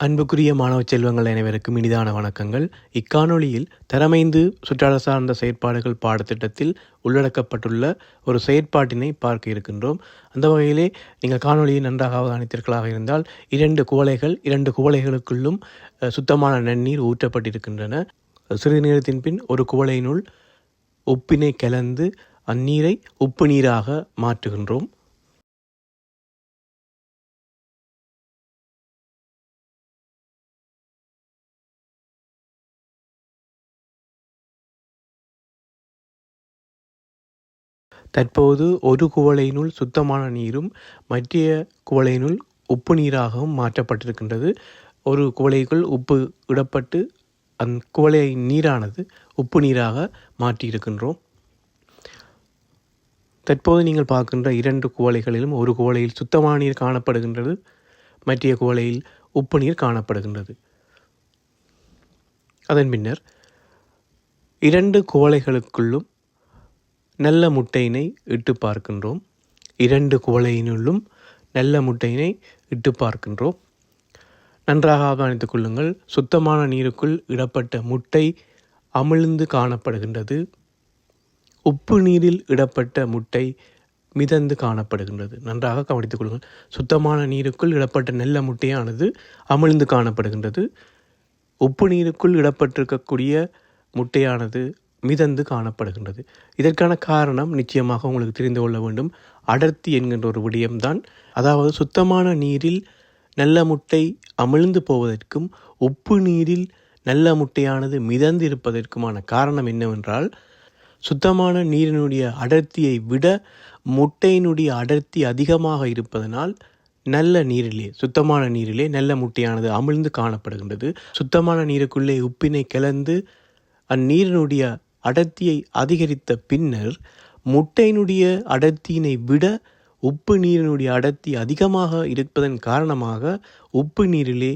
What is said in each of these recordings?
அன்புக்குரிய மாணவ செல்வங்கள் அனைவருக்கும் இனிதான வணக்கங்கள். இக்காணொளியில் தரமைந்து சுற்றாடல் சார்ந்த செயற்பாடுகள் பாடத்திட்டத்தில் உள்ளடக்கப்பட்டுள்ள ஒரு செயற்பாட்டினை பார்க்க இருக்கின்றோம். அந்த வகையிலே நீங்கள் காணொளியை நன்றாக அவதானித்தீர்களாக இருந்தால் இரண்டு குவளைகள் இரண்டு குவளைகளுக்குள்ளும் சுத்தமான நன்னீர் ஊற்றப்பட்டிருக்கின்றன. சிறிது நேரத்தின் பின் ஒரு குவளையினுள் உப்பினை கலந்து அந்நீரை உப்பு நீராக மாற்றுகின்றோம். தற்போது ஒரு குவளையினுள் சுத்தமான நீரும் மற்றைய குவளையினுள் உப்பு நீராகவும் மாற்றப்பட்டிருக்கின்றது. ஒரு குவளைக்குள் உப்பு இடப்பட்டு அந்த குவளை நீரானது உப்பு நீராக மாற்றியிருக்கின்றோம். தற்போது நீங்கள் பார்க்கின்ற இரண்டு குவளைகளிலும் ஒரு குவளையில் சுத்தமான நீர் காணப்படுகின்றது மற்றைய குவளையில் உப்பு நீர் காணப்படுகின்றது. அதன் பின்னர் இரண்டு குவளைகளுக்குள்ளும் நல்ல முட்டையினை இட்டு பார்க்கின்றோம். இரண்டு குவளையினுள்ளும் நல்ல முட்டையினை இட்டு பார்க்கின்றோம். நன்றாக அவதானித்துக் கொள்ளுங்கள். சுத்தமான நீருக்குள் இடப்பட்ட முட்டை அமிழ்ந்து காணப்படுகின்றது. உப்பு நீரில் இடப்பட்ட முட்டை மிதந்து காணப்படுகின்றது. நன்றாக கவனித்துக் கொள்ளுங்கள். சுத்தமான நீருக்குள் இடப்பட்ட நல்ல முட்டையானது அமிழ்ந்து காணப்படுகின்றது. உப்பு நீருக்குள் இடப்பட்டிருக்கக்கூடிய முட்டையானது மிதந்து காணப்படுகின்றது. இதற்கான காரணம் நிச்சயமாக உங்களுக்கு தெரிந்து கொள்ள வேண்டும். அடர்த்தி என்கின்ற ஒரு விடயம்தான். அதாவது சுத்தமான நீரில் நல்ல முட்டை அமிழ்ந்து போவதற்கும் உப்பு நீரில் நல்ல முட்டையானது மிதந்து இருப்பதற்குமான காரணம் என்னவென்றால் சுத்தமான நீரினுடைய அடர்த்தியை விட முட்டையினுடைய அடர்த்தி அதிகமாக இருப்பதனால் நல்ல நீரிலே சுத்தமான நீரிலே நல்ல முட்டையானது அமிழ்ந்து காணப்படுகின்றது. சுத்தமான நீருக்குள்ளே உப்பினை கலந்து அந்நீரினுடைய அடர்த்தியை அதிகரித்த பின்னர் முட்டையினுடைய அடர்த்தியினை விட உப்பு நீரினுடைய அடர்த்தி அதிகமாக இருப்பதன் காரணமாக உப்பு நீரிலே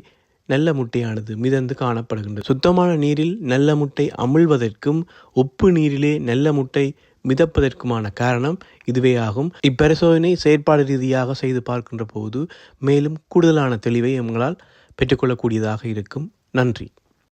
நல்ல முட்டையானது மிதந்து காணப்படுகின்றது. சுத்தமான நீரில் நல்ல முட்டை அமிழ்வதற்கும் உப்பு நீரிலே நல்ல முட்டை மிதப்பதற்குமான காரணம் இதுவே ஆகும் இப்பரிசோதனை செயற்பாடு ரீதியாக செய்து பார்க்கின்ற போது மேலும் கூடுதலான தெளிவை உங்களால் பெற்றுக்கொள்ளக்கூடியதாக இருக்கும். நன்றி.